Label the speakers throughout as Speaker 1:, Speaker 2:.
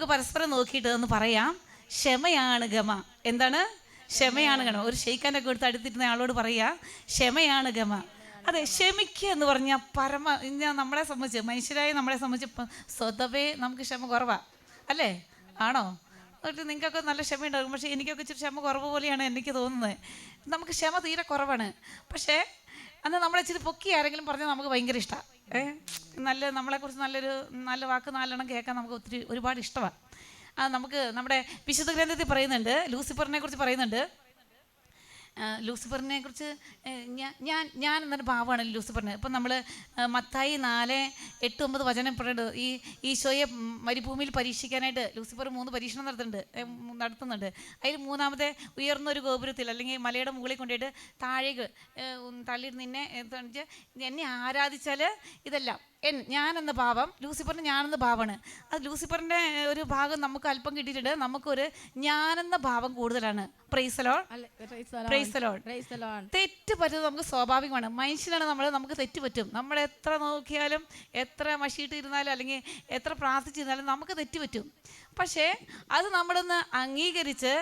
Speaker 1: നമുക്ക് പരസ്പരം നോക്കിയിട്ട് ഒന്ന് പറയാം. ക്ഷമയാണ് ഗമ. എന്താണ്? ക്ഷമയാണ് ഗമ. ഒരു ഷെയ്ക്കാന്റെ കൊടുത്ത് അടുത്തിരുന്ന ആളോട് പറയാ ക്ഷമയാണ് ഗമ. അതെ ക്ഷമിക്കുക എന്ന് പറഞ്ഞാൽ പരമ ഞാൻ നമ്മളെ സംബന്ധിച്ച് മനുഷ്യരായി നമ്മളെ സംബന്ധിച്ച് സ്വതവേ നമുക്ക് ക്ഷമ കുറവാ. അല്ലേ? ആണോ? എന്നിട്ട് നിങ്ങൾക്കൊക്കെ നല്ല ക്ഷമ ഉണ്ടാകും. പക്ഷേ എനിക്കൊക്കെ ഇച്ചിരി ക്ഷമ കുറവ് പോലെയാണ് എനിക്ക് തോന്നുന്നത്. നമുക്ക് ക്ഷമ തീരെ കുറവാണ്. പക്ഷേ അന്ന് നമ്മളെ ഇച്ചിരി പൊക്കി ആരെങ്കിലും പറഞ്ഞാൽ നമുക്ക് ഭയങ്കര ഇഷ്ടമാണ് നല്ല നല്ല നമ്മളെക്കുറിച്ച് നല്ലൊരു നല്ല വാക്ക് നാലെണ്ണം കേൾക്കാൻ നമുക്ക് ഒത്തിരി ഒരുപാട് ഇഷ്ടമാണ് ആ നമുക്ക് നമ്മുടെ വിശുദ്ധ ഗ്രന്ഥത്തിൽ പറയുന്നുണ്ട് ലൂസിഫറിനെ കുറിച്ച് പറയുന്നുണ്ട്. ലൂസിഫറിനെ കുറിച്ച് ഞാൻ ഞാൻ എന്നൊരു ഭാവമാണ് ലൂസിഫറിന്. ഇപ്പം നമ്മൾ മത്തായി നാല് എട്ട് ഒമ്പത് വചനം പറയുന്നത് ഈ ഈശോയെ മരുഭൂമിയിൽ പരീക്ഷിക്കാനായിട്ട് ലൂസിഫർ മൂന്ന് പരീക്ഷണം നടത്തുന്നുണ്ട്. നടത്തുന്നുണ്ട്. അതിൽ മൂന്നാമത്തെ ഉയർന്ന ഒരു ഗോപുരത്തിൽ അല്ലെങ്കിൽ മലയുടെ മുകളിൽ കൊണ്ടുപോയിട്ട് താഴേക്ക് ഉം, നിന്നെ എന്നെ ആരാധിച്ചാൽ ഇതെല്ലാം. എൻ ഞാനെന്ന ഭാവം ലൂസിഫറിന് ഞാനെന്ന ഭാവമാണ്. അത് ലൂസിഫറിന്റെ ഒരു ഭാഗം നമുക്ക് അല്പം കിട്ടിയിട്ടുണ്ട്. നമുക്കൊരു ഞാനെന്ന ഭാവം കൂടുതലാണ്.
Speaker 2: പ്രൈസലോൺ പ്രൈസലോൺ.
Speaker 1: തെറ്റ് പറ്റുന്നത് നമുക്ക് സ്വാഭാവികമാണ്. മനുഷ്യനാണ് നമ്മൾ നമുക്ക് തെറ്റ് പറ്റും. നമ്മൾ എത്ര നോക്കിയാലും എത്ര മഷിയിട്ട് ഇരുന്നാലും അല്ലെങ്കിൽ എത്ര പ്രാർത്ഥിച്ചിരുന്നാലും നമുക്ക് തെറ്റ് പറ്റും. പക്ഷേ അത് നമ്മളൊന്ന് അംഗീകരിച്ച്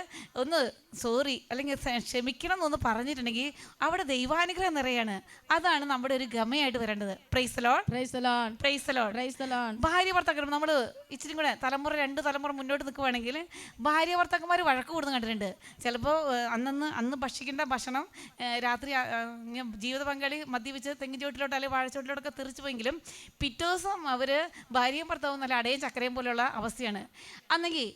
Speaker 1: ഒന്ന് സോറി അല്ലെങ്കിൽ ക്ഷമിക്കണം എന്നൊന്ന് പറഞ്ഞിട്ടുണ്ടെങ്കിൽ അവിടെ ദൈവാനുഗ്രഹം നിറയാണ്. അതാണ് നമ്മുടെ ഒരു ഗമയായിട്ട് വരേണ്ടത്. പ്രൈസലോൺ
Speaker 2: പ്രൈസലോൺ പ്രൈസലോൺ പ്രൈസലോൺ.
Speaker 1: ഭാര്യ ഭർത്താക്കന്മാർ നമ്മൾ ഇച്ചിരി കൂടെ തലമുറ രണ്ട് തലമുറ മുന്നോട്ട് നിൽക്കുവാണെങ്കിൽ ഭാര്യ ഭർത്താക്കന്മാർ വഴക്ക് കൂടുന്ന കണ്ടിട്ടുണ്ട്. ചിലപ്പോൾ അന്നന്ന് അന്ന് ഭക്ഷിക്കേണ്ട ഭക്ഷണം രാത്രി ജീവിത പങ്കാളി മദ്യപിച്ച് തെങ്ങിച്ചോട്ടിലോട്ട് അല്ലെങ്കിൽ വാഴച്ചോട്ടിലോട്ടൊക്കെ തെറിച്ചു പോയെങ്കിലും പിറ്റേ ദിവസം അവർ ഭാര്യയും ഭർത്താവും നല്ല അടയും ചക്കരയും പോലെയുള്ള അവസ്ഥയാണ്. അന്നെങ്കിൽ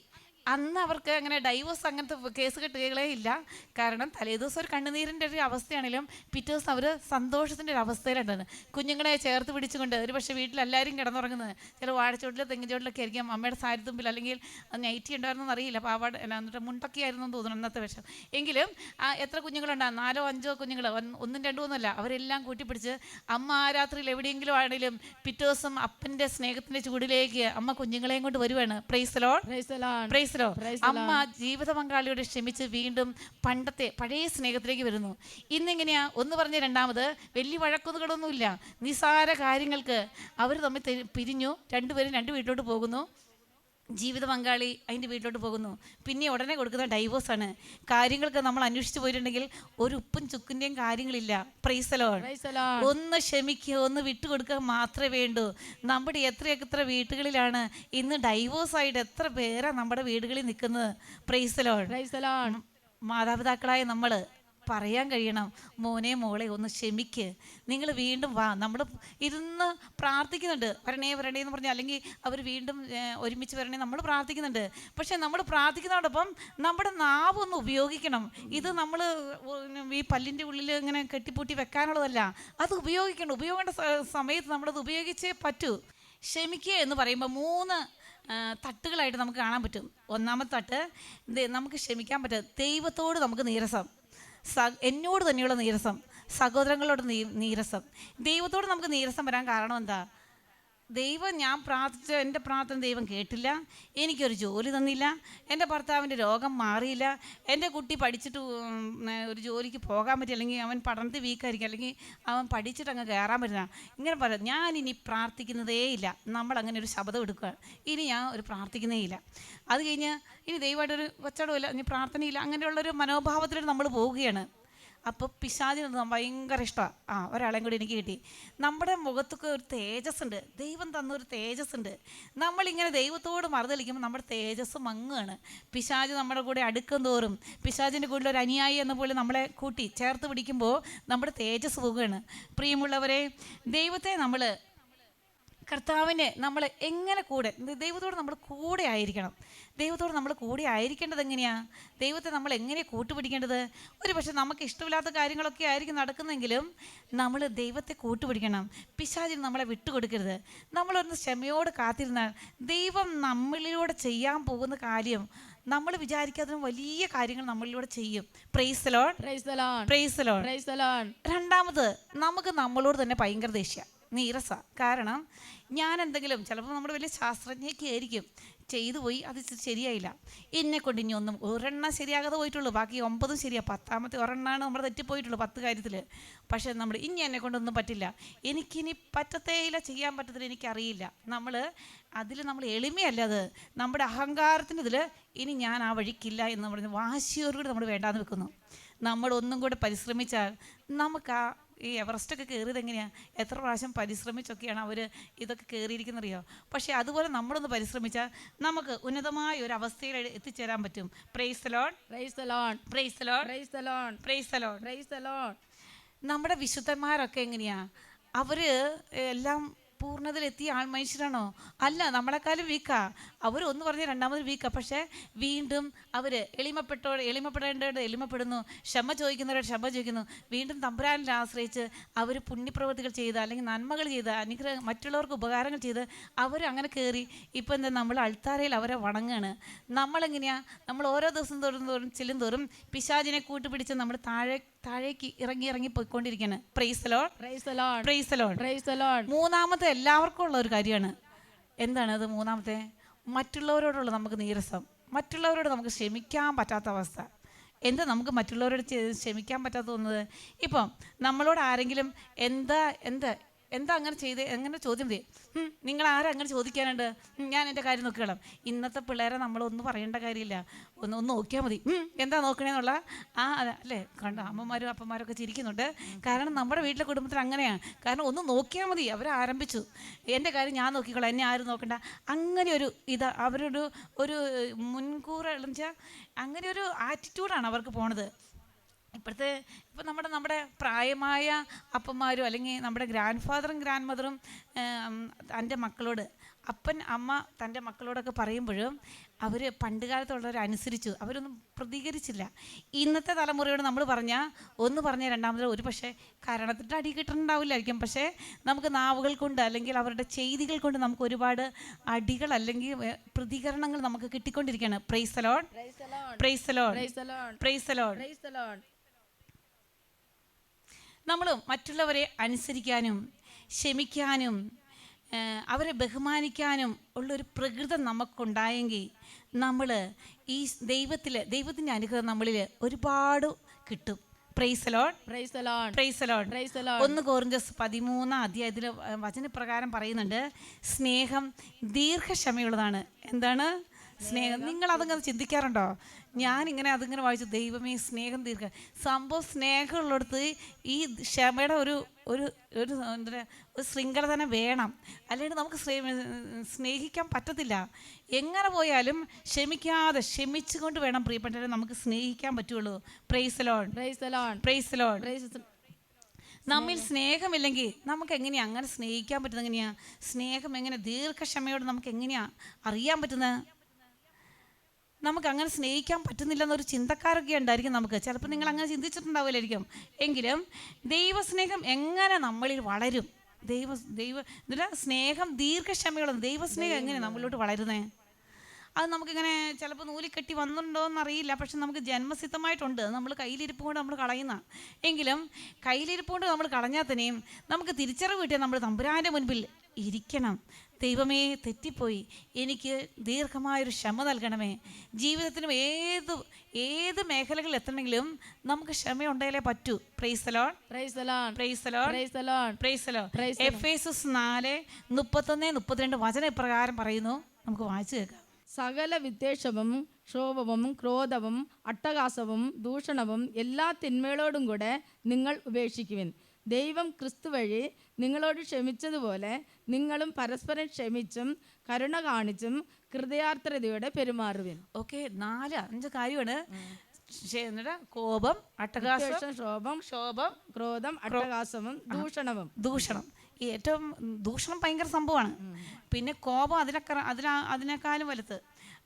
Speaker 1: അന്ന് അവർക്ക് അങ്ങനെ ഡൈവോഴ്സ് അങ്ങനത്തെ കേസ് കെട്ടുകളേ ഇല്ല. കാരണം തലേദിവസം ഒരു കണ്ണുനീരിന്റെ ഒരു അവസ്ഥയാണെങ്കിലും പിറ്റേ ദിവസം അവർ സന്തോഷത്തിന്റെ ഒരു അവസ്ഥയിലുണ്ടെന്ന്. കുഞ്ഞുങ്ങളെ ചേർത്ത് പിടിച്ചുകൊണ്ട് ഒരു പക്ഷേ വീട്ടിലെല്ലാവരും കിടന്നുറങ്ങുന്നത്. ചില വാഴച്ചോട്ടിലോ തെങ്ങിച്ചോട്ടിലൊക്കെ ആയിരിക്കും അമ്മയുടെ സാരി തുമ്പിൽ അല്ലെങ്കിൽ നൈറ്റി ഉണ്ടായിരുന്നോ അറിയില്ല. പാവാട് എന്നിട്ട് മുണ്ടൊക്കെ ആയിരുന്നു എന്ന് തോന്നുന്നു അന്നത്തെ പക്ഷം എങ്കിലും എത്ര കുഞ്ഞുങ്ങളുണ്ടാകും നാലോ അഞ്ചോ കുഞ്ഞുങ്ങൾ. ഒന്നും രണ്ടോ ഒന്നുമല്ല. അവരെല്ലാം കൂട്ടിപ്പിടിച്ച് അമ്മ ആ രാത്രിയിൽ എവിടെയെങ്കിലും ആണെങ്കിലും പിറ്റേ ദിവസം അപ്പന്റെ സ്നേഹത്തിന്റെ ചൂടിലേക്ക് അമ്മ കുഞ്ഞുങ്ങളെയും കൊണ്ട് വരുവാണ്. Praise
Speaker 2: Lord praise.
Speaker 1: Praise the Lord? അമ്മ ജീവിത പങ്കാളിയോട് ക്ഷമിച്ച് വീണ്ടും പണ്ടത്തെ പഴയ സ്നേഹത്തിലേക്ക് വരുന്നു. ഇന്നെങ്ങനെയാ? ഒന്ന് പറഞ്ഞ രണ്ടാമത് വലിയ വഴക്കുകളൊന്നുമില്ല. നിസാര കാര്യങ്ങൾക്ക് അവർ തമ്മിൽ പിരിഞ്ഞു. രണ്ടുപേരും രണ്ട് വീട്ടിലോട്ട് പോകുന്നു. ജീവിത പങ്കാളി അതിന്റെ വീട്ടിലോട്ട് പോകുന്നു. പിന്നെ ഉടനെ കൊടുക്കുന്ന ഡൈവോഴ്സാണ് കാര്യങ്ങൾക്ക് നമ്മൾ അന്വേഷിച്ച് പോയിട്ടുണ്ടെങ്കിൽ ഒരു ഉപ്പും ചുക്കിന്റെയും കാര്യങ്ങളില്ല. പ്രൈസലോ. ഒന്ന് ക്ഷമിക്കുക ഒന്ന് വിട്ടുകൊടുക്കുക മാത്രമേ വേണ്ടൂ. നമ്മുടെ എത്രയൊക്കെ എത്ര വീട്ടുകളിലാണ് ഇന്ന് ഡൈവോഴ്സ് ആയിട്ട് എത്ര പേരാണ് നമ്മുടെ വീടുകളിൽ നിൽക്കുന്നത്? പ്രൈസലോ. മാതാപിതാക്കളായ നമ്മൾ പറയാൻ കഴിയണം. മോനെ മോളെ ഒന്ന് ക്ഷമിക്ക്. നിങ്ങൾ വീണ്ടും വാ. നമ്മൾ ഇരുന്ന് പ്രാർത്ഥിക്കുന്നുണ്ട്. വരണേ വരണേ എന്ന് പറഞ്ഞാൽ അല്ലെങ്കിൽ അവർ വീണ്ടും ഒരുമിച്ച് വരണേ നമ്മൾ പ്രാർത്ഥിക്കുന്നുണ്ട്. പക്ഷേ നമ്മൾ പ്രാർത്ഥിക്കുന്നതോടൊപ്പം നമ്മുടെ നാവ് ഒന്ന് ഉപയോഗിക്കണം. ഇത് നമ്മൾ ഈ പല്ലിന്റെ ഉള്ളിൽ ഇങ്ങനെ കെട്ടിപ്പൂട്ടി വെക്കാനുള്ളതല്ല. അത് ഉപയോഗിക്കണം. ഉപയോഗിക്കേണ്ട സമയത്ത് നമ്മളത് ഉപയോഗിച്ചേ പറ്റൂ. ക്ഷമിക്കുക എന്ന് പറയുമ്പോൾ മൂന്ന് തട്ടുകളായിട്ട് നമുക്ക് കാണാൻ പറ്റും. ഒന്നാമത്തെ തട്ട് നമുക്ക് ക്ഷമിക്കാൻ പറ്റും. ദൈവത്തോട് നമുക്ക് നീരസം. സ എന്നോട് തന്നെയുള്ള നീരസം സഹോദരങ്ങളോട് നീ നീരസം. ദൈവത്തോട് നമുക്ക് നീരസം വരാൻ കാരണം എന്താ? ദൈവം ഞാൻ പ്രാർത്ഥിച്ച എന്റെ പ്രാർത്ഥന ദൈവം കേട്ടില്ല. എനിക്കൊരു ജോലി തന്നില്ല. എന്റെ ഭർത്താവിന്റെ രോഗം മാറിയില്ല. എന്റെ കുട്ടി പഠിച്ചിട്ട് ഒരു ജോലിക്ക് പോകാൻ പറ്റില്ല അല്ലെങ്കിൽ അവൻ പഠനത്തിൽ വീക്കായിരിക്കും അല്ലെങ്കിൽ അവൻ പഠിച്ചിട്ട് അങ്ങ് കയറാൻ പറ്റില്ല. ഇങ്ങനെ പറയാം ഞാൻ ഇനി പ്രാർത്ഥിക്കുന്നതേ ഇല്ല. നമ്മൾ അങ്ങനെ ഒരു ശബ്ദം എടുക്കുക. ഇനി ഞാൻ ഒരു പ്രാർത്ഥിക്കുന്നേ ഇല്ല. അത് കഴിഞ്ഞ് ഇനി ദൈവമായിട്ടൊരു കച്ചവടമില്ല ഇനി പ്രാർത്ഥനയില്ല. അങ്ങനെയുള്ളൊരു മനോഭാവത്തിലൂടെ നമ്മൾ പോവുകയാണ്. അപ്പോൾ പിശാചിന് ഭയങ്കര ഇഷ്ടമാണ് ആ ഒരാളെയും കൂടി എനിക്ക് കിട്ടി. നമ്മുടെ മുഖത്തൊക്കെ ഒരു തേജസ് ഉണ്ട് ദൈവം തന്നൊരു തേജസ് ഉണ്ട് നമ്മളിങ്ങനെ ദൈവത്തോട് മറുതലിക്കുമ്പോൾ നമ്മുടെ തേജസ് മങ്ങുകയാണ് പിശാജ് നമ്മുടെ കൂടെ അടുക്കും തോറും പിശാജിന്റെ കൂടെ ഒരു അനുയായി എന്ന പോലെ നമ്മളെ കൂട്ടി ചേർത്ത് പിടിക്കുമ്പോൾ നമ്മുടെ തേജസ് പോവുകയാണ് പ്രിയമുള്ളവരെ ദൈവത്തെ നമ്മൾ കർത്താവിനെ നമ്മൾ എങ്ങനെ കൂടെ ദൈവത്തോട് നമ്മൾ കൂടെ ആയിരിക്കണം. ദൈവത്തോട് നമ്മൾ കൂടെ ആയിരിക്കേണ്ടത് എങ്ങനെയാണ് ദൈവത്തെ നമ്മൾ എങ്ങനെ കൂട്ടുപിടിക്കേണ്ടത്? ഒരു പക്ഷെ നമുക്ക് ഇഷ്ടമില്ലാത്ത കാര്യങ്ങളൊക്കെ ആയിരിക്കും നടക്കുന്നെങ്കിലും നമ്മൾ ദൈവത്തെ കൂട്ടുപിടിക്കണം. പിശാചിന് നമ്മളെ വിട്ടുകൊടുക്കരുത്. നമ്മളൊന്ന് ക്ഷമയോട് കാത്തിരുന്നാൽ ദൈവം നമ്മളിലൂടെ ചെയ്യാൻ പോകുന്ന കാര്യം നമ്മൾ വിചാരിക്കാത്ത വലിയ കാര്യങ്ങൾ നമ്മളിലൂടെ ചെയ്യും. Praise Lord
Speaker 2: praise.
Speaker 1: Praise Lord. രണ്ടാമത് നമുക്ക് നമ്മളോട് തന്നെ ഭയങ്കര ദേഷ്യ. നീരസ. കാരണം ഞാൻ എന്തെങ്കിലും ചിലപ്പോൾ നമ്മുടെ വലിയ ശാസ്ത്രജ്ഞയൊക്കെ ആയിരിക്കും ചെയ്തു പോയി അത് ശരിയായില്ല. എന്നെ കൊണ്ട് ഇനി ഒന്നും ഒരെണ്ണം ശരിയാകാതെ പോയിട്ടുള്ളൂ. ബാക്കി ഒമ്പതും ശരിയാ. പത്താമത്തെ ഒരെണ്ണമാണ് നമ്മൾ തെറ്റിപ്പോയിട്ടുള്ളൂ പത്ത് കാര്യത്തിൽ പക്ഷേ നമ്മൾ ഇനി എന്നെ കൊണ്ടൊന്നും പറ്റില്ല. എനിക്കിനി പറ്റത്തേയില്ല ചെയ്യാൻ പറ്റത്തില്ല എനിക്കറിയില്ല. നമ്മൾ അതിൽ നമ്മൾ എളിമയല്ല അത്. നമ്മുടെ അഹങ്കാരത്തിന്റെ ഇതിൽ ഇനി ഞാൻ ആ വഴിക്കില്ല എന്ന് പറഞ്ഞ് വാശിയോടുകൂടി നമ്മൾ വേണ്ടാന്ന് വെക്കുന്നു നമ്മൾ ഒന്നും കൂടെ പരിശ്രമിച്ചാൽ നമുക്ക് ആ ഈ എവറസ്റ്റൊക്കെ കയറിയത് എങ്ങനെയാണ് എത്ര പ്രാവശ്യം പരിശ്രമിച്ചൊക്കെയാണ് അവർ ഇതൊക്കെ കയറിയിരിക്കുന്നറിയോ പക്ഷേ അതുപോലെ നമ്മളൊന്ന് പരിശ്രമിച്ചാൽ നമുക്ക് ഉന്നതമായ ഒരു അവസ്ഥയിൽ എത്തിച്ചേരാൻ പറ്റും. Praise Lord
Speaker 2: praise Lord
Speaker 1: praise Lord
Speaker 2: praise the Lord
Speaker 1: praise Lord
Speaker 2: praise the Lord
Speaker 1: നമ്മുടെ വിശുദ്ധന്മാരൊക്കെ എങ്ങനെയാ? അവർ എല്ലാം പൂർണതയിലെത്തിയ ആൾ മനുഷ്യരാണോ? അല്ല നമ്മളെക്കാളും വീക്കാ അവർ ഒന്ന് പറഞ്ഞ് രണ്ടാമത് വീക്കാ പക്ഷേ വീണ്ടും അവർ എളിമപ്പെട്ടോ എളിമപ്പെടേണ്ടവരുടെ എളിമപ്പെടുന്നു. ക്ഷമ ചോദിക്കുന്നവരോട് ക്ഷമ ചോദിക്കുന്നു. വീണ്ടും തമ്പുരാനെ ആശ്രയിച്ച് അവർ പുണ്യപ്രവൃത്തികൾ ചെയ്ത് അല്ലെങ്കിൽ നന്മകൾ ചെയ്ത് അനുഗ്രഹം മറ്റുള്ളവർക്ക് ഉപകാരങ്ങൾ ചെയ്ത് അവർ അങ്ങനെ കയറി ഇപ്പം എന്താ നമ്മൾ അൾത്താരയിൽ അവരെ വണങ്ങാണ്. നമ്മളെങ്ങനെയാണ് നമ്മൾ ഓരോ ദിവസം തോറും തോറും ചെല്ലും തോറും പിശാചിനെ കൂട്ടുപിടിച്ച് നമ്മൾ താഴെ താഴേക്ക് ഇറങ്ങി ഇറങ്ങി പോയിക്കൊണ്ടിരിക്കുകയാണ്. പ്രൈസലോൺ പ്രൈസലോൺ
Speaker 2: പ്രൈസ് ദ ലോൺ
Speaker 1: മൂന്നാമത്തെ എല്ലാവർക്കും ഉള്ള ഒരു കാര്യമാണ്. എന്താണ് അത് മൂന്നാമത്തെ? മറ്റുള്ളവരോടുള്ള നമുക്ക് നീരസം. മറ്റുള്ളവരോട് നമുക്ക് ക്ഷമിക്കാൻ പറ്റാത്ത അവസ്ഥ. എന്താ നമുക്ക് മറ്റുള്ളവരോട് ക്ഷമിക്കാൻ പറ്റാത്ത തോന്നുന്നത്? ഇപ്പം നമ്മളോട് ആരെങ്കിലും എന്താ എന്താ എന്താ അങ്ങനെ ചെയ്ത്? എങ്ങനെ ചോദ്യം ചെയ്യും? നിങ്ങൾ ആരും അങ്ങനെ ചോദിക്കാനുണ്ട്? ഞാൻ എന്റെ കാര്യം നോക്കിക്കോളാം. ഇന്നത്തെ പിള്ളേരെ നമ്മൾ നമ്മളൊന്നും പറയേണ്ട കാര്യമില്ല. ഒന്ന് ഒന്ന് നോക്കിയാൽ മതി. എന്താ നോക്കണേന്നുള്ള? ആ അതെ അല്ലേ? കണ്ടോ? അമ്മമാരും അപ്പന്മാരും ഒക്കെ ചിരിക്കുന്നുണ്ട്. കാരണം നമ്മുടെ വീട്ടിലെ കുടുംബത്തിൽ അങ്ങനെയാണ് കാരണം ഒന്ന് നോക്കിയാൽ മതി. അവർ ആരംഭിച്ചു. എന്റെ കാര്യം ഞാൻ നോക്കിക്കോളാം. എന്നെ ആരും നോക്കണ്ട. അങ്ങനെ ഒരു ഇത് അവരൊരു ഒരു മുൻകൂർ വെച്ചാൽ അങ്ങനെ ഒരു ആറ്റിറ്റ്യൂഡാണ് അവർക്ക് പോണത്. ഇപ്പോഴത്തെ ഇപ്പം നമ്മുടെ നമ്മുടെ പ്രായമായ അപ്പന്മാരും അല്ലെങ്കിൽ നമ്മുടെ ഗ്രാൻഡ് ഫാദറും ഗ്രാൻഡ് മദറും തന്റെ മക്കളോട് അപ്പൻ അമ്മ തന്റെ മക്കളോടൊക്കെ പറയുമ്പോഴും അവർ പണ്ട് കാലത്തുള്ളവർ അനുസരിച്ചു. അവരൊന്നും പ്രതികരിച്ചില്ല. ഇന്നത്തെ തലമുറയോട് നമ്മൾ പറഞ്ഞാൽ ഒന്ന് പറഞ്ഞ രണ്ടാമത് ഒരു പക്ഷേ കാരണത്തിന്റെ അടി കിട്ടുന്നുണ്ടാവില്ലായിരിക്കും പക്ഷേ നമുക്ക് നാവുകൾ കൊണ്ട് അല്ലെങ്കിൽ അവരുടെ ചെയ്തികൾ കൊണ്ട് നമുക്ക് ഒരുപാട് അടികൾ അല്ലെങ്കിൽ പ്രതികരണങ്ങൾ നമുക്ക് കിട്ടിക്കൊണ്ടിരിക്കുകയാണ്. പ്രൈസലോൺ പ്രൈസലോൺ
Speaker 2: പ്രൈസലോൺ ലോൺ
Speaker 1: പ്രൈസലോൺ നമ്മൾ മറ്റുള്ളവരെ അനുസരിക്കാനും ക്ഷമിക്കാനും അവരെ ബഹുമാനിക്കാനും ഉള്ളൊരു പ്രകൃതം നമുക്കുണ്ടായെങ്കിൽ നമ്മൾ ഈ ദൈവത്തിൽ ദൈവത്തിന്റെ അനുഗ്രഹം നമ്മളിൽ ഒരുപാട് കിട്ടും. ഒന്ന് കോറിഞ്ചസ് പതിമൂന്നാം അധ്യായത്തിൽ വചനപ്രകാരം പറയുന്നുണ്ട് സ്നേഹം ദീർഘക്ഷമയുള്ളതാണ്. എന്താണ്? സ്നേഹം. നിങ്ങൾ അതങ്ങനെ ചിന്തിക്കാറുണ്ടോ? ഞാൻ ഇങ്ങനെ അതിങ്ങനെ വായിച്ചു ദൈവമേ സ്നേഹം തീർക്കുക സംഭവം സ്നേഹമുള്ളിടത്ത് ഈ ക്ഷമയുടെ ഒരു ഒരു ഒരു എന്താ ഒരു ശൃംഖല തന്നെ വേണം. അല്ലെങ്കിൽ നമുക്ക് സ്നേഹിക്കാൻ പറ്റത്തില്ല. എങ്ങനെ പോയാലും ക്ഷമിക്കാതെ ക്ഷമിച്ചുകൊണ്ട് വേണം പ്രിയപ്പെട്ടവരെ നമുക്ക് സ്നേഹിക്കാൻ പറ്റുള്ളൂ. പ്രൈസലോൺ
Speaker 2: പ്രൈസലോൺ
Speaker 1: നമ്മിൽ സ്നേഹമില്ലെങ്കിൽ നമുക്ക് എങ്ങനെയാ അങ്ങനെ സ്നേഹിക്കാൻ പറ്റുന്നത് എങ്ങനെയാ? സ്നേഹം എങ്ങനെ ദീർഘക്ഷമയോട് നമുക്ക് എങ്ങനെയാ അറിയാൻ പറ്റുന്നത്? നമുക്ക് അങ്ങനെ സ്നേഹിക്കാൻ പറ്റുന്നില്ല എന്നൊരു ചിന്തക്കാരൊക്കെ ഉണ്ടായിരിക്കും നമുക്ക്. ചിലപ്പോൾ നിങ്ങൾ അങ്ങനെ ചിന്തിച്ചിട്ടുണ്ടാവില്ലായിരിക്കും. എങ്കിലും ദൈവസ്നേഹം എങ്ങനെ നമ്മളിൽ വളരും? ദൈവ ദൈവ ഇതിൽ സ്നേഹം ദീർഘക്ഷമയുള്ള ദൈവസ്നേഹം എങ്ങനെ നമ്മളിലോട്ട് വളരുന്നേ? അത് നമുക്കിങ്ങനെ ചിലപ്പോൾ നൂലിക്കെട്ടി വന്നിട്ടുണ്ടോ എന്നറിയില്ല പക്ഷെ നമുക്ക് ജന്മസിദ്ധമായിട്ടുണ്ട്. നമ്മൾ കയ്യിലിരിപ്പ് കൊണ്ട് നമ്മൾ കളയുന്ന. എങ്കിലും കയ്യിലിരിപ്പ് കൊണ്ട് നമ്മൾ കളഞ്ഞാൽ തന്നെയും നമുക്ക് തിരിച്ചറിവ് കിട്ടിയാൽ നമ്മൾ തമ്പുരാന്റെ മുൻപിൽ ഇരിക്കണം. ദൈവമേ തെറ്റിപ്പോയി. എനിക്ക് ദീർഘമായൊരു ക്ഷമ നൽകണമേ. ജീവിതത്തിനും ഏത് ഏത് മേഖലകളിൽ എത്തണമെങ്കിലും നമുക്ക് ക്ഷമ ഉണ്ടായാലേ പറ്റൂ. Praise the Lord praise the Lord
Speaker 2: praise the Lord
Speaker 1: praise the Lord
Speaker 2: Praise the
Speaker 1: F S നാല് മുപ്പത്തൊന്ന് മുപ്പത്തിരണ്ട് വചന ഇപ്രകാരം പറയുന്നു. നമുക്ക് വായിച്ചു കേൾക്കാം.
Speaker 2: സകല വിദ്വേഷവും ക്ഷോഭവും ക്രോധവും അട്ടഹാസവും ദൂഷണവും എല്ലാ തിന്മകളോടും കൂടെ നിങ്ങൾ ഉപേക്ഷിക്കുവിൻ. ദൈവം ക്രിസ്തു വഴി നിങ്ങളോട് ക്ഷമിച്ചതുപോലെ നിങ്ങളും പരസ്പരം ക്ഷമിച്ചും കരുണ കാണിച്ചും ഹൃദയാർത്ഥതയോടെ പെരുമാറുവിൻ.
Speaker 1: ഓക്കെ നാല് അഞ്ച് കാര്യമാണ്. എന്നിട്ട് കോപം അട്ടഹാസം
Speaker 2: ശോഭം ക്ഷോഭം
Speaker 1: ക്ഷോഭം
Speaker 2: ക്രോധം അട്ടഹാസവും ദൂഷണവും.
Speaker 1: ദൂഷണം. ഏറ്റവും ദൂഷണം ഭയങ്കര സംഭവമാണ്. പിന്നെ കോപം അതിനൊക്കെ അതിനാ അതിനേക്കാളും വലുത്.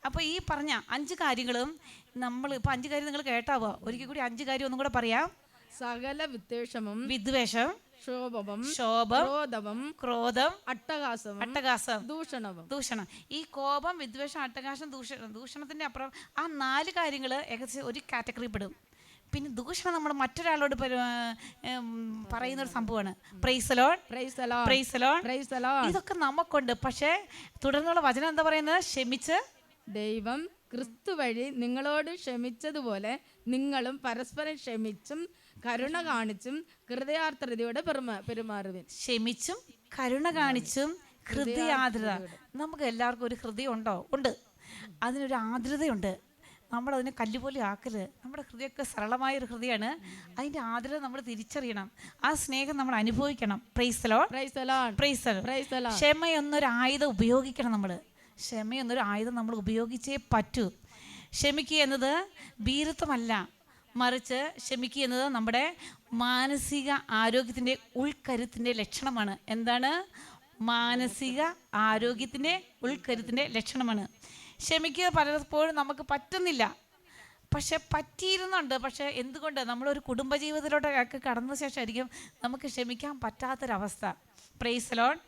Speaker 1: അപ്പോൾ ഈ പറഞ്ഞ അഞ്ച് കാര്യങ്ങളും നമ്മൾ ഇപ്പോൾ അഞ്ച് കാര്യം നിങ്ങൾ കേട്ടാവുക ഒരിക്കൽ കൂടി അഞ്ച് കാര്യം ഒന്നും കൂടെ പറയാം.
Speaker 2: സകല വിദ്വേഷമം
Speaker 1: വിദ്വേഷം
Speaker 2: ക്ഷോഭം
Speaker 1: ക്ഷോഭം
Speaker 2: ക്രോധവും
Speaker 1: ക്രോധം
Speaker 2: അട്ടഹാസം
Speaker 1: അട്ടഹാസം
Speaker 2: ദൂഷണവും.
Speaker 1: ദൂഷണം. ഈ കോപം വിദ്വേഷം അട്ടകാശം ദൂഷണം ദൂഷണത്തിന്റെ അപ്പുറം ആ നാല് കാര്യങ്ങൾ ഏകദേശം ഒരു കാറ്റഗറി പെടും പിന്നെ ദൂഷണം നമ്മൾ മറ്റൊരാളോട് പറയുന്ന ഒരു സംഭവമാണ്. പ്രൈസലോൺ. പ്രൈസലോൺ. ഇതൊക്കെ നമുക്കുണ്ട്. പക്ഷേ തുടർന്നുള്ള വചനം എന്താ പറയുന്നത്? ക്ഷമിച്ച്.
Speaker 2: ദൈവം ക്രിസ്തു വഴി നിങ്ങളോട് ക്ഷമിച്ചതുപോലെ നിങ്ങളും പരസ്പരം ക്ഷമിച്ചും കരുണ കാണിച്ചും ഹൃദയാർത്ഥതയോടെ പെരുമാ പെരുമാറുവിൻ.
Speaker 1: ക്ഷമിച്ചും കരുണ കാണിച്ചും ഹൃദയാദ്രത നമുക്ക് എല്ലാവർക്കും ഒരു ഹൃദയം ഉണ്ടോ? ഉണ്ട്. അതിനൊരു ആർദ്രതയുണ്ട്. നമ്മളതിനെ കല്ലുപോലെ ആക്കൽ നമ്മുടെ ഹൃദയമൊക്കെ സരളമായ ഒരു ഹൃദയമാണ്. അതിന്റെ ആദരം നമ്മൾ തിരിച്ചറിയണം. ആ സ്നേഹം നമ്മൾ അനുഭവിക്കണം. Praise the Lord
Speaker 2: praise the Lord.
Speaker 1: Praise the
Speaker 2: praise the Lord.
Speaker 1: ക്ഷമയൊന്നൊരു ആയുധം ഉപയോഗിക്കണം നമ്മൾ. ക്ഷമയൊന്നൊരു ആയുധം നമ്മൾ ഉപയോഗിച്ചേ പറ്റൂ. ക്ഷമിക്കുക എന്നത് ഭീരുത്വമല്ല. മറിച്ച് ക്ഷമിക്കുക എന്നത് നമ്മുടെ മാനസിക ആരോഗ്യത്തിന്റെ ഉൾക്കരുത്തിന്റെ ലക്ഷണമാണ്. എന്താണ്? മാനസിക ആരോഗ്യത്തിന്റെ ഉൾക്കരുത്തിന്റെ ലക്ഷണമാണ്. ക്ഷമിക്കുക പലപ്പോഴും നമുക്ക് പറ്റുന്നില്ല. പക്ഷെ പറ്റിയിരുന്നുണ്ട്. പക്ഷെ എന്തുകൊണ്ട്? നമ്മളൊരു കുടുംബജീവിതത്തിലോട്ടൊക്കെ കടന്ന ശേഷമായിരിക്കും നമുക്ക് ക്ഷമിക്കാൻ പറ്റാത്തൊരവസ്ഥ. പ്രൈസലോൺ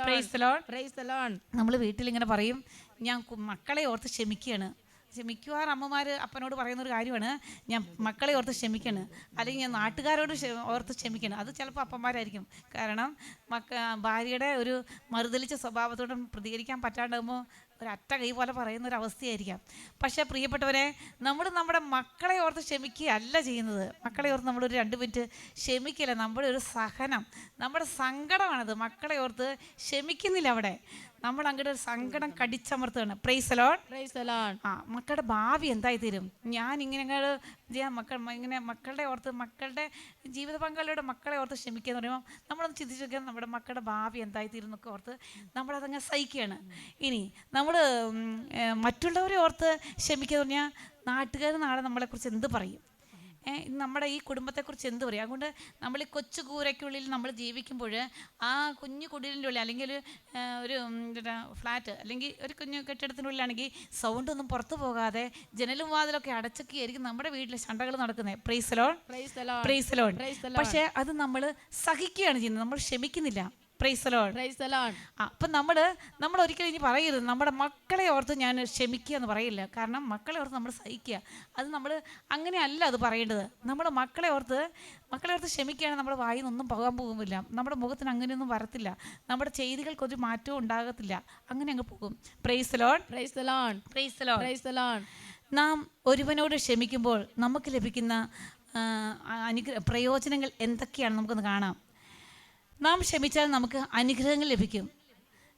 Speaker 2: പ്രൈസ് Lord.
Speaker 1: നമ്മൾ വീട്ടിലിങ്ങനെ പറയും ഞാൻ മക്കളെ ഓർത്ത് ക്ഷമിക്കുകയാണ്. മിക്കവാറും അമ്മമാർ അപ്പനോട് പറയുന്ന ഒരു കാര്യമാണ്. ഞാൻ മക്കളെ ഓർത്ത് ക്ഷമിക്കണം. അല്ലെങ്കിൽ ഞാൻ നാട്ടുകാരോട് ഓർത്ത് ക്ഷമിക്കണം. അത് ചിലപ്പോൾ അപ്പന്മാരായിരിക്കും. കാരണം മക്ക ഭാര്യയുടെ ഒരു മറുതലിച്ച സ്വഭാവത്തോട് പ്രതികരിക്കാൻ പറ്റാണ്ടാകുമ്പോൾ ഒരു അറ്റ കൈ പോലെ പറയുന്ന ഒരു അവസ്ഥയായിരിക്കാം പക്ഷേ പ്രിയപ്പെട്ടവരെ നമ്മൾ നമ്മുടെ മക്കളെ ഓർത്ത് ക്ഷമിക്കുകയല്ല ചെയ്യുന്നത്. മക്കളെ ഓർത്ത് നമ്മളൊരു രണ്ട് മിനിറ്റ് ക്ഷമിക്കില്ല. നമ്മുടെ ഒരു സഹനം നമ്മുടെ സങ്കടമാണത്. മക്കളെ ഓർത്ത് ക്ഷമിക്കുന്നില്ല അവിടെ. നമ്മൾ അങ്ങോട്ട് ഒരു സങ്കടം കടിച്ചമർത്തുകയാണ് പ്രൈസലോൺ
Speaker 2: പ്രൈസ് the Lord.
Speaker 1: ആ മക്കളുടെ ഭാവി എന്തായി തീരും ഞാൻ ഇങ്ങനെ അങ്ങോട്ട് ചെയ്യാൻ മക്കൾ ഇങ്ങനെ മക്കളുടെ ഓർത്ത് മക്കളുടെ ജീവിത പങ്കാളിയുടെ മക്കളെ ഓർത്ത് ക്ഷമിക്കുക എന്ന് പറയുമ്പോൾ നമ്മളൊന്ന് ചിന്തിച്ച് നോക്കിയാൽ നമ്മുടെ മക്കളുടെ ഭാവി എന്തായി തീരും എന്നൊക്കെ ഓർത്ത് നമ്മളതങ്ങ് സഹിക്കുകയാണ്. ഇനി നമ്മൾ മറ്റുള്ളവരെ ഓർത്ത് ക്ഷമിക്കുക എന്ന് പറഞ്ഞാൽ നാട്ടുകാർ നാളെ നമ്മളെക്കുറിച്ച് എന്ത് പറയും? നമ്മുടെ ഈ കുടുംബത്തെക്കുറിച്ച് എന്ത് പറയും? അതുകൊണ്ട് നമ്മൾ ഈ കൊച്ചു കൂരയ്ക്കുള്ളിൽ നമ്മൾ ജീവിക്കുമ്പോൾ ആ കുഞ്ഞു കുടിലിന്റെ ഉള്ളിൽ അല്ലെങ്കിൽ ഒരു ഒരു എന്താ ഫ്ലാറ്റ് അല്ലെങ്കിൽ ഒരു കുഞ്ഞു കെട്ടിടത്തിനുള്ളിലാണെങ്കിൽ സൗണ്ട് ഒന്നും പുറത്തു പോകാതെ ജനലും വാതിലൊക്കെ അടച്ചൊക്കെ ആയിരിക്കും നമ്മുടെ വീട്ടിലെ ശണ്ടകൾ നടക്കുന്നത്. പ്രൈസലോൺ പ്രീസലോൺ. പക്ഷേ അത് നമ്മൾ സഹിക്കുകയാണ് ചെയ്യുന്നത്. നമ്മൾ ക്ഷമിക്കുന്നില്ല. പ്രൈസലോൺ
Speaker 2: നമ്മൾ the Lord.
Speaker 1: അപ്പം നമ്മൾ ഒരിക്കലും ഇനി പറയരുത്. നമ്മുടെ മക്കളെ ഓർത്ത് ഞാൻ ക്ഷമിക്കുക എന്ന് പറയില്ല. കാരണം മക്കളെ ഓർത്ത് നമ്മൾ സഹിക്കുക. അത് നമ്മൾ അങ്ങനെയല്ല അത് പറയേണ്ടത്. നമ്മൾ മക്കളെ ഓർത്ത് മക്കളെ ഓർത്ത് ക്ഷമിക്കുകയാണെങ്കിൽ നമ്മുടെ വായിൽ നിന്നൊന്നും പോകാൻ പോകുമില്ല നമ്മുടെ മുഖത്തിന് അങ്ങനെയൊന്നും വരത്തില്ല. നമ്മുടെ ചെയ്തികൾക്ക് ഒരു മാറ്റവും ഉണ്ടാകത്തില്ല. അങ്ങനെ അങ്ങ് പോകും. Praise the Lord
Speaker 2: praise the Lord.
Speaker 1: Praise the Lord
Speaker 2: praise the Lord.
Speaker 1: നാം ഒരുവനോട് ക്ഷമിക്കുമ്പോൾ നമുക്ക് ലഭിക്കുന്ന അനുഗ്രഹ പ്രയോജനങ്ങൾ എന്തൊക്കെയാണ് നമുക്കൊന്ന് കാണാം. നാം ക്ഷമിച്ചാൽ നമുക്ക് അനുഗ്രഹങ്ങൾ ലഭിക്കും.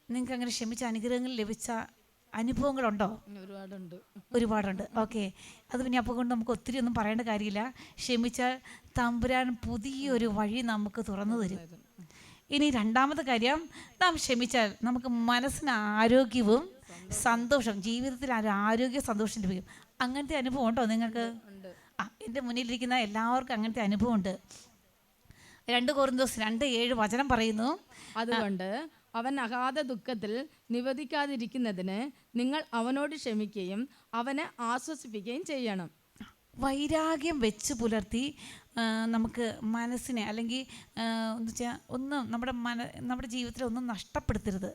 Speaker 1: നിങ്ങൾക്ക് അങ്ങനെ ക്ഷമിച്ച അനുഗ്രഹങ്ങൾ ലഭിച്ച അനുഭവങ്ങളുണ്ടോ?
Speaker 2: ഒരുപാടുണ്ട്.
Speaker 1: ഒരുപാടുണ്ട്. ഓക്കെ. അത് പിന്നെ അപ്പോൾ കൊണ്ട് നമുക്ക് ഒത്തിരി ഒന്നും പറയേണ്ട കാര്യമില്ല. ക്ഷമിച്ചാൽ തമ്പുരാൻ പുതിയൊരു വഴി നമുക്ക് തുറന്നു തരും. ഇനി രണ്ടാമത്തെ കാര്യം നാം ക്ഷമിച്ചാൽ നമുക്ക് മനസ്സിന് ആരോഗ്യവും സന്തോഷം. ജീവിതത്തിൽ ആരോഗ്യ സന്തോഷം ലഭിക്കും. അങ്ങനത്തെ അനുഭവം ഉണ്ടോ നിങ്ങൾക്ക്? ആ എന്റെ മുന്നിലിരിക്കുന്ന എല്ലാവർക്കും അങ്ങനത്തെ അനുഭവമുണ്ട് രണ്ട് കോറിന്തോസ് രണ്ട് ഏഴ് വചനം പറയുന്നു.
Speaker 2: അതുകൊണ്ട് അവൻ അഗാധ ദുഃഖത്തിൽ നിവധിക്കാതിരിക്കുന്നതിന് നിങ്ങൾ അവനോട് ക്ഷമിക്കുകയും അവനെ ആശ്വസിപ്പിക്കുകയും ചെയ്യണം.
Speaker 1: വൈരാഗ്യം വെച്ച് പുലർത്തി നമുക്ക് മനസ്സിനെ അല്ലെങ്കിൽ എന്ന് വെച്ചാൽ ഒന്നും നമ്മുടെ മന നമ്മുടെ ജീവിതത്തിൽ ഒന്നും നഷ്ടപ്പെടുത്തരുത്.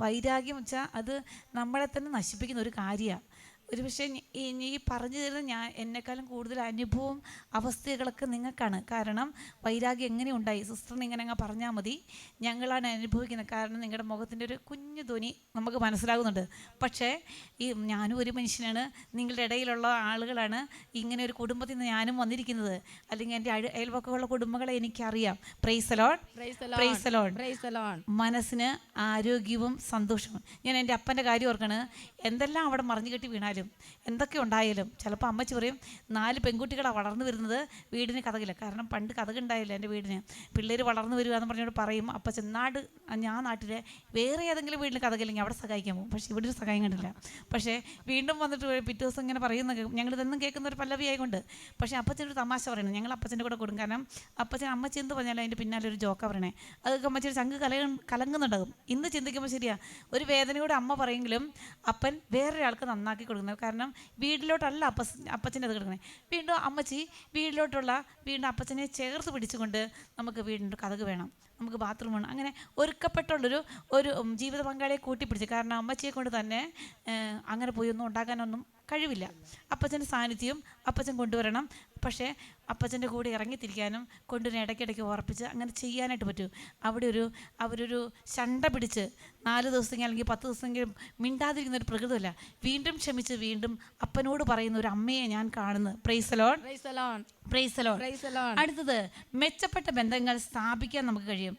Speaker 1: വൈരാഗ്യം വെച്ചാൽ അത് നമ്മളെ തന്നെ നശിപ്പിക്കുന്ന ഒരു കാര്യമാണ് ഒരു പക്ഷേ ഈ ഈ പറഞ്ഞു തരുന്ന ഞാൻ എന്നെക്കാളും കൂടുതൽ അനുഭവം അവസ്ഥകളൊക്കെ നിങ്ങൾക്കാണ്. കാരണം വൈരാഗ്യം എങ്ങനെ ഉണ്ടായി? സിസ്റ്ററിന് ഇങ്ങനെ അങ്ങ് പറഞ്ഞാൽ മതി. ഞങ്ങളാണ് അനുഭവിക്കുന്നത്. കാരണം നിങ്ങളുടെ മുഖത്തിന്റെ ഒരു കുഞ്ഞു ധ്വനി നമുക്ക് മനസ്സിലാകുന്നുണ്ട്. പക്ഷേ ഈ ഞാനും ഒരു മനുഷ്യനാണ്. നിങ്ങളുടെ ഇടയിലുള്ള ആളുകളാണ് ഇങ്ങനെ ഒരു കുടുംബത്തിൽ നിന്ന് ഞാനും വന്നിരിക്കുന്നത്. അല്ലെങ്കിൽ എന്റെ അഴ അയൽവക്കമുള്ള കുടുംബങ്ങളെ എനിക്കറിയാം. പ്രൈസലോൺ. പ്രൈസലോൺ. മനസ്സിന് ആരോഗ്യവും സന്തോഷവും. ഞാൻ എന്റെ അപ്പന്റെ കാര്യം ഓർക്കണ്. എന്തെല്ലാം അവിടെ മറിഞ്ഞു കെട്ടി വീണാലും എന്തൊക്കെ ഉണ്ടായാലും ചിലപ്പോൾ അമ്മച്ചി പറയും നാല് പെൺകുട്ടികളാണ് വളർന്നു വരുന്നത് വീടിന് കഥകില്ല കാരണം പണ്ട് കഥകുണ്ടായില്ല എന്റെ വീടിന്? പിള്ളേർ വളർന്നു വരിക എന്ന് പറഞ്ഞോട് പറയും അപ്പം ചെന്നാട് ഞാൻ നാട്ടിലെ വേറെ ഏതെങ്കിലും വീട്ടിൽ കഥകില്ലെങ്കിൽ അവിടെ സഹായിക്കാൻ പോകും. പക്ഷേ ഇവിടെ ഒരു സഹായം കണ്ടില്ല. പക്ഷേ വീണ്ടും വന്നിട്ട് പിറ്റേ ദിവസം ഇങ്ങനെ പറയുന്ന ഞങ്ങൾ ഇതെന്നും കേൾക്കുന്ന ഒരു പല്ലവി ആയതുകൊണ്ട്. പക്ഷേ അപ്പച്ചനൊരു തമാശ പറയുന്നത് ഞങ്ങൾ അപ്പച്ചന്റെ കൂടെ കൊടുക്കും കാരണം അപ്പച്ചൻ അമ്മച്ചി എന്ത് പറഞ്ഞാലും അതിന്റെ പിന്നാലെ ഒരു ജോക്ക പറയണേ. അതൊക്കെ അമ്മച്ചിയുടെ ചങ്ക് കല കലങ്ങുന്നുണ്ടാകും. ഇന്ന് ചിന്തിക്കുമ്പോൾ ശരിയാ ഒരു വേദനയോട് അമ്മ പറയെങ്കിലും അപ്പൻ വേറൊരാൾക്ക് നന്നാക്കി കൊടുക്കുന്നത്. കാരണം വീട്ടിലോട്ടല്ല അപ്പ അപ്പച്ചന്റെ അത് കിടക്കുന്നത്. വീണ്ടും അമ്മച്ചി വീട്ടിലോട്ടുള്ള വീണ്ടും അപ്പച്ചനെ ചേർത്ത് പിടിച്ചുകൊണ്ട് നമുക്ക് വീടിന്റെ കഥക് വേണം. നമുക്ക് ബാത്റൂം വേണം. അങ്ങനെ ഒരുക്കപ്പെട്ടുള്ളൊരു ഒരു ജീവിത പങ്കാളിയെ കൂട്ടിപ്പിടിച്ച്. കാരണം അമ്മച്ചിയെ കൊണ്ട് തന്നെ അങ്ങനെ പോയി ഒന്നും ഉണ്ടാക്കാനൊന്നും കഴിവില്ല. അപ്പച്ചന്റെ സാന്നിധ്യം അപ്പച്ചൻ കൊണ്ടുവരണം. പക്ഷേ അപ്പച്ചന്റെ കൂടെ ഇറങ്ങിത്തിരിക്കാനും കൊണ്ടുവരാൻ ഇടയ്ക്കിടയ്ക്ക് ഉറപ്പിച്ച് അങ്ങനെ ചെയ്യാനായിട്ട് പറ്റൂ. അവിടെ ഒരു അവരൊരു ശണ്ട പിടിച്ച് നാല് ദിവസമെങ്കിലും അല്ലെങ്കിൽ പത്ത് ദിവസമെങ്കിലും മിണ്ടാതിരിക്കുന്ന ഒരു പ്രകൃതമല്ല. വീണ്ടും ക്ഷമിച്ച് വീണ്ടും അപ്പനോട് പറയുന്ന ഒരു അമ്മയെ ഞാൻ കാണുന്നു. പ്രൈസലോൺ. പ്രൈസലോൺ. അടുത്തത് മെച്ചപ്പെട്ട ബന്ധങ്ങൾ സ്ഥാപിക്കാൻ നമുക്ക് കഴിയും.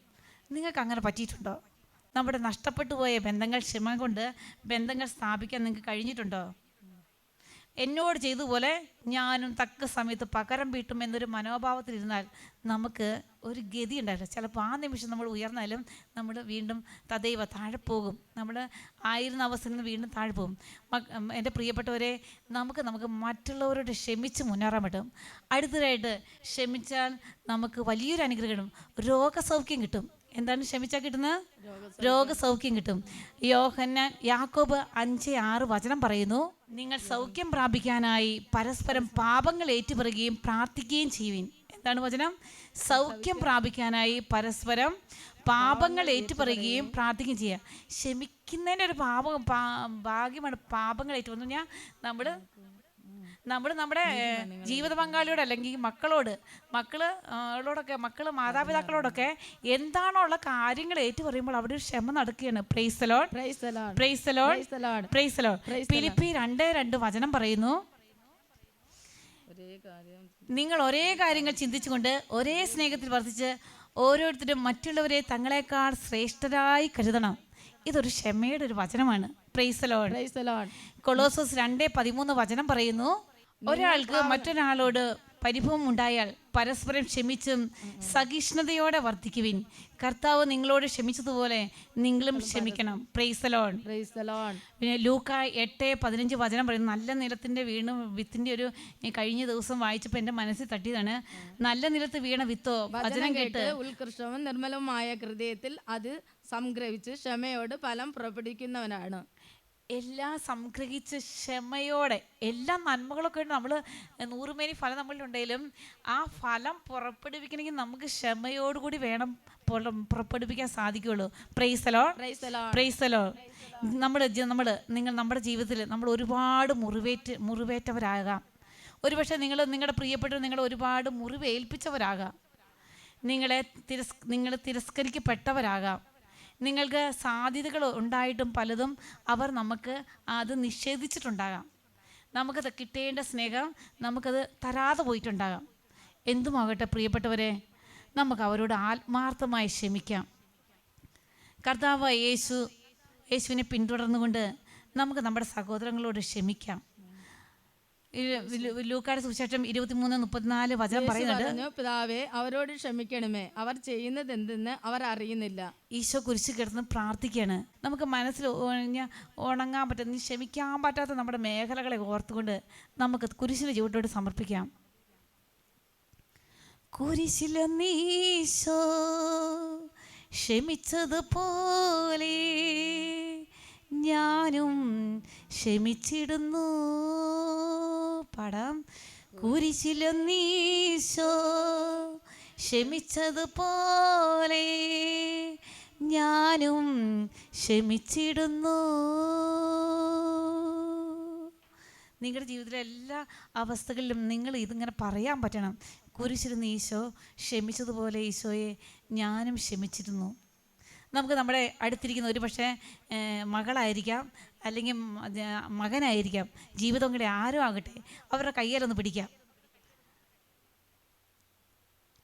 Speaker 1: നിങ്ങൾക്ക് അങ്ങനെ പറ്റിയിട്ടുണ്ടോ? നമ്മുടെ നഷ്ടപ്പെട്ടു പോയ ബന്ധങ്ങൾ ക്ഷമ കൊണ്ട് ബന്ധങ്ങൾ സ്ഥാപിക്കാൻ നിങ്ങൾക്ക് കഴിഞ്ഞിട്ടുണ്ടോ? എന്നോട് ചെയ്തതുപോലെ ഞാനും തക്ക സമയത്ത് പകരം വീട്ടും എന്നൊരു മനോഭാവത്തിലിരുന്നാൽ നമുക്ക് ഒരു ഗതി ഉണ്ടാവില്ല. ചിലപ്പോൾ ആ നിമിഷം നമ്മൾ ഉയർന്നാലും നമ്മൾ വീണ്ടും തദൈവ താഴെ പോകും. നമ്മൾ ആയിരുന്ന അവസ്ഥയിൽ നിന്ന് വീണ്ടും താഴെ പോകും. എന്റെ പ്രിയപ്പെട്ടവരെ നമുക്ക് നമുക്ക് മറ്റുള്ളവരോട് ക്ഷമിച്ച് മുന്നേറാൻ പറ്റും. അടുത്തതായിട്ട് ക്ഷമിച്ചാൽ നമുക്ക് വലിയൊരു അനുഗ്രഹം കിട്ടും. രോഗസൗഖ്യം കിട്ടും. എന്താണ് ക്ഷമിച്ചാൽ കിട്ടുന്നത്? രോഗസൗഖ്യം കിട്ടും. യോഹന്നാൻ യാക്കോബ് അഞ്ച് ആറ് വചനം പറയുന്നു നിങ്ങൾ സൗഖ്യം പ്രാപിക്കാനായി പരസ്പരം പാപങ്ങൾ ഏറ്റുപറയുകയും പ്രാർത്ഥിക്കുകയും ചെയ്യുവിൻ. എന്താണ് വചനം? സൗഖ്യം പ്രാപിക്കാനായി പരസ്പരം പാപങ്ങൾ ഏറ്റുപറയുകയും പ്രാർത്ഥിക്കുകയും ചെയ്യുക. ക്ഷമിക്കുന്നതിന്റെ ഒരു പാപം ഭാഗ്യമാണ് പാപങ്ങൾ ഏറ്റു ഞാൻ നമ്മൾ നമ്മൾ നമ്മുടെ ജീവിത പങ്കാളിയോട് അല്ലെങ്കിൽ മക്കളോട് മക്കളോടൊക്കെ മക്കൾ മാതാപിതാക്കളോടൊക്കെ എന്താണോ ഉള്ള കാര്യങ്ങൾ ഏറ്റു പറയുമ്പോൾ അവിടെ ഒരു ക്ഷമ നടക്കുകയാണ്. പ്രൈസലോൺ. പ്രൈസലോൺ. പ്രൈസലോൺ ഫിലിപ്പി രണ്ട് രണ്ട് വചനം പറയുന്നു. നിങ്ങൾ ഒരേ കാര്യങ്ങൾ ചിന്തിച്ചുകൊണ്ട് ഒരേ സ്നേഹത്തിൽ വർദ്ധിച്ച് ഓരോരുത്തരും മറ്റുള്ളവരെ തങ്ങളെക്കാൾ ശ്രേഷ്ഠരായി കരുതണം. ഇതൊരു ക്ഷമയുടെ ഒരു വചനമാണ്. പ്രൈസലോൺ. കൊളോസസ് രണ്ട് പതിമൂന്ന് വചനം പറയുന്നു. ഒരാൾക്ക് മറ്റൊരാളോട് പരിഭവം ഉണ്ടായാൽ പരസ്പരം ക്ഷമിച്ചും സഹിഷ്ണുതയോടെ വർദ്ധിക്കുവിൻ കർത്താവ് നിങ്ങളോട് ക്ഷമിച്ചതുപോലെ നിങ്ങളും ക്ഷമിക്കണം. പ്രൈസലോൺ. പിന്നെ ലൂക്ക എട്ട് പതിനഞ്ച് വചനം പറയുന്നു. നല്ല നിലത്തിന്റെ വീണ് വിത്തിന്റെ ഒരു കഴിഞ്ഞ ദിവസം വായിച്ചപ്പോൾ എന്റെ മനസ്സിൽ തട്ടിയതാണ്. നല്ല നിലത്ത് വീണ വിത്തോ? വചനം കേട്ട്
Speaker 2: കേട്ട് ഉത്കൃഷ്ടവും നിർമ്മലവുമായ ഹൃദയത്തിൽ അത് സംഗ്രഹിച്ച് ക്ഷമയോട് ഫലം പുറപ്പെടുവിക്കുന്നവനാണ്
Speaker 1: എല്ലാം സംഗ്രഹിച്ച് ക്ഷമയോടെ എല്ലാ നന്മകളൊക്കെ ഉണ്ട് നമ്മൾ നൂറുമേനി ഫലം നമ്മളിലുണ്ടെങ്കിലും ആ ഫലം പുറപ്പെടുവിക്കണമെങ്കിൽ നമുക്ക് ക്ഷമയോടുകൂടി വേണം പുറ- പുറപ്പെടുവിക്കാൻ സാധിക്കുകയുള്ളൂ. പ്രൈസലോ. പ്രൈസലോ നമ്മുടെ നമ്മൾ നിങ്ങൾ നമ്മുടെ ജീവിതത്തിൽ നമ്മൾ ഒരുപാട് മുറിവേറ്റ് മുറിവേറ്റവരാകാം. ഒരുപക്ഷെ നിങ്ങൾ നിങ്ങളുടെ പ്രിയപ്പെട്ടവർ നിങ്ങൾ ഒരുപാട് മുറിവേൽപ്പിച്ചവരാകാം. നിങ്ങളെ തിരസ് നിങ്ങൾ തിരസ്കരിക്കപ്പെട്ടവരാകാം. നിങ്ങൾക്ക് സാധ്യതകൾ ഉണ്ടായിട്ടും പലതും അവർ നമുക്ക് അത് നിഷേധിച്ചിട്ടുണ്ടാകാം. നമുക്കത് കിട്ടേണ്ട സ്നേഹം നമുക്കത് തരാതെ പോയിട്ടുണ്ടാകാം. എന്തുമാകട്ടെ പ്രിയപ്പെട്ടവരെ നമുക്ക് അവരോട് ആത്മാർത്ഥമായി ക്ഷമിക്കാം. കർത്താവ് യേശു യേശുവിനെ പിന്തുടർന്നുകൊണ്ട് നമുക്ക് നമ്മുടെ സഹോദരങ്ങളോട് ക്ഷമിക്കാം. ലൂക്കാട് സുവിശേഷം ഇരുപത്തിമൂന്ന് മുപ്പത്തിനാല് വചനം പറയുന്നുണ്ട്.
Speaker 2: പിതാവേ അവരോട് ക്ഷമിക്കണമേ. അവർ ചെയ്യുന്നത് എന്തെന്ന് അവർ അറിയുന്നില്ല.
Speaker 1: ഈശോ കുരിശ് കിടന്ന് പ്രാർത്ഥിക്കുകയാണ്. നമുക്ക് മനസ്സിൽ ഉണങ്ങാൻ പറ്റുന്ന ക്ഷമിക്കാൻ പറ്റാത്ത നമ്മുടെ മേഖലകളെ ഓർത്തുകൊണ്ട് നമുക്ക് കുരിശിന് ചുവട്ടോട് സമർപ്പിക്കാം. കുരിശില നീശോ ക്ഷമിച്ചതുപോലെ ഞാനും ക്ഷമിച്ചിടുന്നു. പടം കുരിശിലൊന്നീശോ നീശോ ക്ഷമിച്ചതുപോലെ ഞാനും ക്ഷമിച്ചിടുന്നു. നിങ്ങളുടെ ജീവിതത്തിലെ എല്ലാ അവസ്ഥകളിലും നിങ്ങൾ ഇതിങ്ങനെ പറയാൻ പറ്റണം. കുരിശിരുന്ന് ഈശോ ക്ഷമിച്ചതുപോലെ ഈശോയെ ഞാനും ക്ഷമിച്ചിരുന്നു. നമുക്ക് നമ്മുടെ അടുത്തിരിക്കുന്ന ഒരു പക്ഷേ മകളായിരിക്കാം. അല്ലെങ്കിൽ മകനായിരിക്കാം. ജീവിതം കൂടെ ആരും ആകട്ടെ അവരുടെ കയ്യിലൊന്ന് പിടിക്കാം.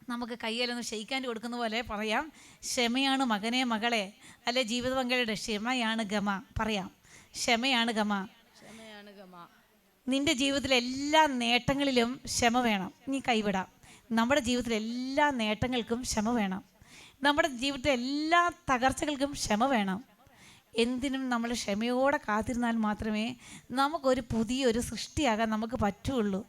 Speaker 1: നമുക്ക് കയ്യിലൊന്ന് ഷെയ്ക്കാൻ കൊടുക്കുന്ന പോലെ പറയാം. ക്ഷമയാണ് മകനെ മകളെ. അല്ലെ ജീവിത പങ്കാളിയുടെ ക്ഷമയാണ് ഗമ. പറയാം. ക്ഷമയാണ് ഗമ.
Speaker 2: ക്ഷമയാണ് ഗമ.
Speaker 1: നിന്റെ ജീവിതത്തിലെ എല്ലാ നേട്ടങ്ങളിലും ക്ഷമ വേണം. നീ കൈവിടാം. നമ്മുടെ ജീവിതത്തിലെ എല്ലാ നേട്ടങ്ങൾക്കും ക്ഷമ വേണം. നമ്മുടെ ജീവിതത്തിലെ എല്ലാ തകർച്ചകൾക്കും ക്ഷമ വേണം. എന്തിനും നമ്മൾ ക്ഷമയോടെ കാത്തിരുന്നാൽ മാത്രമേ നമുക്കൊരു പുതിയൊരു സൃഷ്ടിയാകാൻ നമുക്ക് പറ്റുള്ളൂ.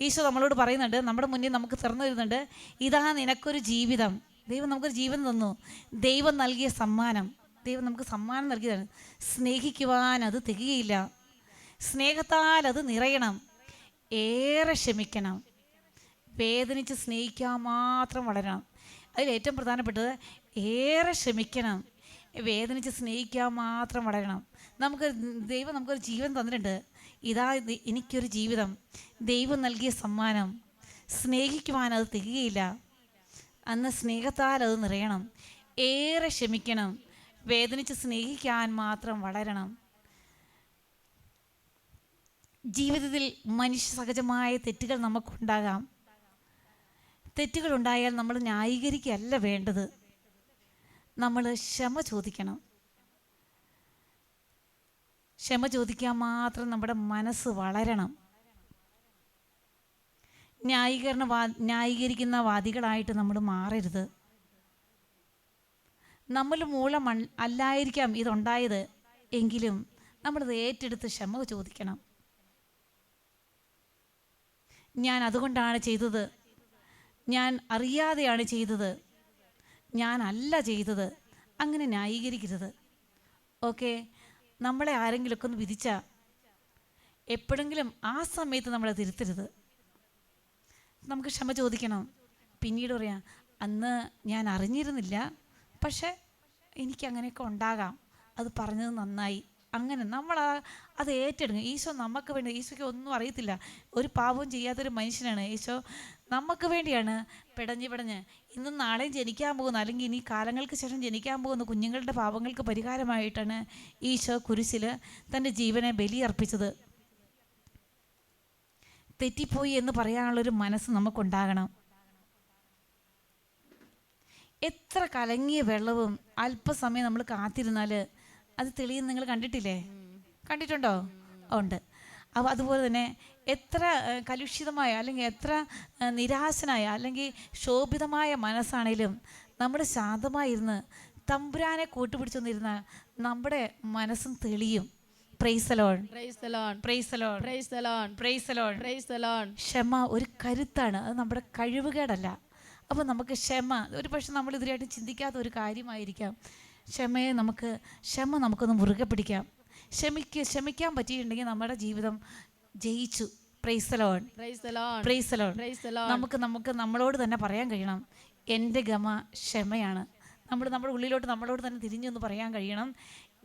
Speaker 1: ഈശോ നമ്മളോട് പറയുന്നുണ്ട് നമ്മുടെ മുന്നിൽ നമുക്ക് തുറന്നു വരുന്നുണ്ട് ഇതാ നിനക്കൊരു ജീവിതം. ദൈവം നമുക്കൊരു ജീവൻ തന്നു. ദൈവം നൽകിയ സമ്മാനം. ദൈവം നമുക്ക് സമ്മാനം നൽകിയതാണ്. സ്നേഹിക്കുവാൻ അത് തികയില്ല. സ്നേഹത്താൽ അത് നിറയണം. ഏറെ ക്ഷമിക്കണം. വേദനിച്ച് സ്നേഹിക്കാൻ മാത്രം വളരണം. അതിൽ ഏറ്റവും പ്രധാനപ്പെട്ടത് ഏറെ ക്ഷമിക്കണം. വേദനിച്ച് സ്നേഹിക്കാൻ മാത്രം വളരണം. നമുക്ക് ദൈവം നമുക്കൊരു ജീവൻ തന്നിട്ടുണ്ട്. ഇതാ എനിക്കൊരു ജീവിതം. ദൈവം നൽകിയ സമ്മാനം. സ്നേഹിക്കുവാൻ അത് തികയില്ല. അന്ന് സ്നേഹത്താൽ അത് നിറയണം. ഏറെ ക്ഷമിക്കണം. വേദനിച്ച് സ്നേഹിക്കാൻ മാത്രം വളരണം. ജീവിതത്തിൽ മനുഷ്യ സഹജമായ തെറ്റുകൾ നമുക്കുണ്ടാകാം. തെറ്റുകൾ ഉണ്ടായാൽ നമ്മൾ ന്യായീകരിക്കുകയല്ല വേണ്ടത്. നമ്മൾ ക്ഷമ ചോദിക്കണം. ക്ഷമ ചോദിക്കാൻ മാത്രം നമ്മുടെ മനസ്സ് വളരണം. ന്യായീകരണ വാ ന്യായീകരിക്കുന്ന വാദികളായിട്ട് നമ്മൾ മാറരുത്. നമ്മൾ മൂലം അല്ലായിരിക്കാം ഇതുണ്ടായത് എങ്കിലും നമ്മളത് ഏറ്റെടുത്ത് ക്ഷമ ചോദിക്കണം. ഞാൻ അതുകൊണ്ടാണ് ചെയ്തത്. ഞാൻ അറിയാതെയാണ് ചെയ്തത്. ഞാൻ അല്ല ചെയ്തത്. അങ്ങനെ ന്യായീകരിക്കരുത്. ഓക്കെ? നമ്മളെ ആരെങ്കിലുമൊക്കെ ഒന്ന് വിധിച്ച എപ്പോഴെങ്കിലും ആ സമയത്ത് നമ്മളെ തിരുത്തരുത്. നമുക്ക് ക്ഷമ ചോദിക്കണം. പിന്നീട് പറയാം അന്ന് ഞാൻ അറിഞ്ഞിരുന്നില്ല പക്ഷേ എനിക്ക് അങ്ങനെയൊക്കെ ഉണ്ടാകാം. അത് പറഞ്ഞത് നന്നായി. അങ്ങനെ നമ്മൾ അത് ഏറ്റെടുക്കും. ഈശോ നമുക്ക് വേണ്ടി ഈശോയ്ക്ക് ഒന്നും അറിയത്തില്ല. ഒരു പാപവും ചെയ്യാത്തൊരു മനുഷ്യനാണ്. ഈശോ നമുക്ക് വേണ്ടിയാണ് പിടഞ്ഞ് പിടഞ്ഞ് ഇന്നും നാളെയും ജനിക്കാൻ പോകുന്ന അല്ലെങ്കിൽ ഇനി കാലങ്ങൾക്ക് ശേഷം ജനിക്കാൻ പോകുന്ന കുഞ്ഞുങ്ങളുടെ പാപങ്ങൾക്ക് പരിഹാരമായിട്ടാണ് ഈശോ കുരിശിൽ തന്റെ ജീവനെ ബലിയർപ്പിച്ചത്. തെറ്റിപ്പോയി എന്ന് പറയാനുള്ളൊരു മനസ്സ് നമുക്കുണ്ടാകണം. എത്ര കലങ്ങിയ വെള്ളവും അല്പസമയം നമ്മൾ കാത്തിരുന്നാൽ അത് തെളിയും നിങ്ങൾ കണ്ടിട്ടില്ലേ? കണ്ടിട്ടുണ്ടോ? ഉണ്ട്. അപ്പോൾ അതുപോലെ തന്നെ എത്ര കലുഷിതമായ അല്ലെങ്കിൽ എത്ര നിരാശനായ അല്ലെങ്കിൽ ശോഭിതമായ മനസ്സാണേലും നമ്മൾ ശാന്തമായിരുന്ന് തമ്പുരാനെ കൂട്ടുപിടിച്ചൊന്നിരുന്ന നമ്മുടെ മനസ്സും തെളിയും. ക്ഷമ ഒരു കരുത്താണ്. അത് നമ്മുടെ കഴിവുകേടല്ല. അപ്പോൾ നമുക്ക് ക്ഷമ ഒരു പക്ഷെ നമ്മൾ ഇതിനായിട്ട് ചിന്തിക്കാത്ത ഒരു കാര്യമായിരിക്കാം. ക്ഷമയെ നമുക്ക് ക്ഷമ നമുക്കൊന്ന് മുറുകെ പിടിക്കാം. ക്ഷമിക്ക് ക്ഷമിക്കാൻ പറ്റിയിട്ടുണ്ടെങ്കിൽ നമ്മുടെ ജീവിതം ജയിച്ചു. പ്രൈസലോൺ. പ്രൈസലോൺ. നമുക്ക് നമുക്ക് നമ്മളോട് തന്നെ പറയാൻ കഴിയണം. എന്റെ ഗമ ക്ഷമയാണ്. നമ്മൾ നമ്മുടെ ഉള്ളിലോട്ട് നമ്മളോട് തന്നെ തിരിഞ്ഞൊന്ന് പറയാൻ കഴിയണം.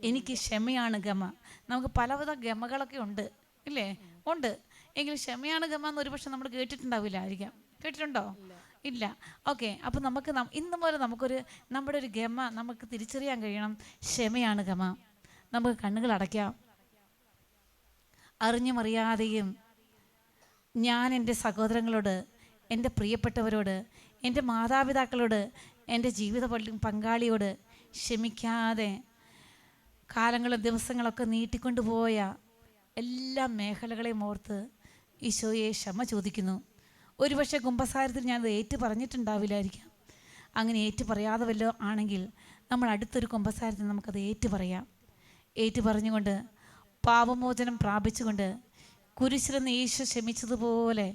Speaker 1: എനിക്ക് ക്ഷമയാണ് ഗമ. നമുക്ക് പലവിധ ഗമകളൊക്കെ ഉണ്ട്. ഇല്ലേ? ഉണ്ട്. എങ്കിലും ക്ഷമയാണ് ഗമ എന്ന് ഒരുപക്ഷെ നമ്മൾ കേട്ടിട്ടുണ്ടാവില്ലായിരിക്കാം കേട്ടിട്ടുണ്ടോ? ഇല്ല. ഓക്കെ. അപ്പം നമുക്ക് ഇന്ന് മുതൽ നമുക്കൊരു നമ്മുടെ ഒരു ഗമ നമുക്ക് തിരിച്ചറിയാൻ കഴിയണം. ക്ഷമയാണ് ഗമ. നമുക്ക് കണ്ണുകൾ അടയ്ക്കാം. അറിഞ്ഞും അറിയാതെയും ഞാൻ എന്റെ സഹോദരങ്ങളോട് എന്റെ പ്രിയപ്പെട്ടവരോട് എന്റെ മാതാപിതാക്കളോട് എന്റെ ജീവിത പങ്കാളിയോട് ക്ഷമിക്കാതെ കാലങ്ങളും ദിവസങ്ങളൊക്കെ നീട്ടിക്കൊണ്ടുപോയ എല്ലാ മേഖലകളെയും ഓർത്ത് ഈശോയെ ക്ഷമ ചോദിക്കുന്നു. ഒരുപക്ഷെ കുംഭസാരത്തിൽ ഞാനത് ഏറ്റു പറഞ്ഞിട്ടുണ്ടാവില്ലായിരിക്കാം അങ്ങനെ ഏറ്റു പറയാതെ വല്ലോ ആണെങ്കിൽ നമ്മൾ അടുത്തൊരു കുംഭസാരത്തിൽ നമുക്കത് ഏറ്റു പറയാം ഏറ്റു പറഞ്ഞുകൊണ്ട് പാപമോചനം പ്രാപിച്ചുകൊണ്ട് കുരിശിലെന്ന് ഈശോ ക്ഷമിച്ചതുപോലെ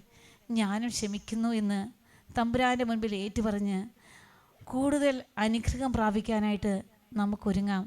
Speaker 1: ഞാനും ക്ഷമിക്കുന്നു എന്ന് തമ്പുരാന്റെ മുൻപിൽ ഏറ്റുപറഞ്ഞ് കൂടുതൽ അനുഗ്രഹം പ്രാപിക്കാനായിട്ട് നമുക്കൊരുങ്ങാം.